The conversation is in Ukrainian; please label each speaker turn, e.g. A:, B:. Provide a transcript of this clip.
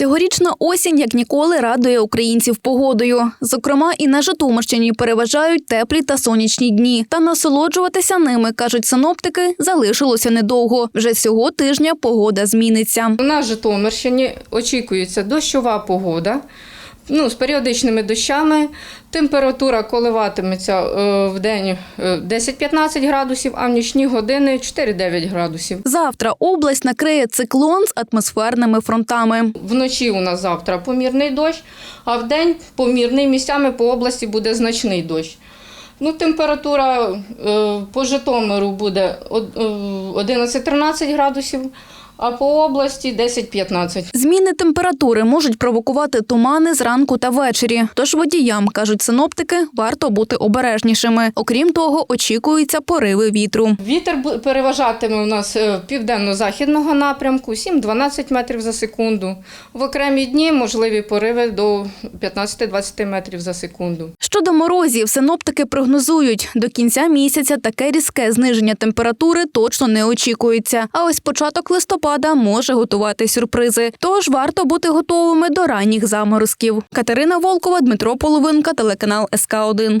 A: Цьогорічна осінь як ніколи радує українців погодою. Зокрема, і на Житомирщині переважають теплі та сонячні дні. Та насолоджуватися ними, кажуть синоптики, залишилося недовго. Вже цього тижня погода зміниться.
B: У нас Житомирщині очікується дощова погода. Ну, з періодичними дощами температура коливатиметься е, в день е, 10-15 градусів, а в нічні години 4-9 градусів.
A: Завтра область накриє циклон з атмосферними фронтами.
B: Вночі у нас завтра помірний дощ, а в день помірний місцями по області буде значний дощ. Ну, температура е, по Житомиру буде е, 11-13 градусів, а по області 10-15.
A: Зміни температури можуть провокувати тумани зранку та ввечері. Тож водіям, кажуть синоптики, варто бути обережнішими. Окрім того, очікуються пориви вітру.
B: Вітер переважатиме у нас е, південно-західного напрямку 7-12 метрів за секунду. В окремі дні можливі пориви до 15-20 метрів за секунду.
A: Щодо морозів, синоптики прогнозують, до кінця місяця таке різке зниження температури точно не очікується. А ось початок листопада може готувати сюрпризи. Тож варто бути готовими до ранніх заморозків. Катерина Волкова, Дмитро Половинка, телеканал СК 1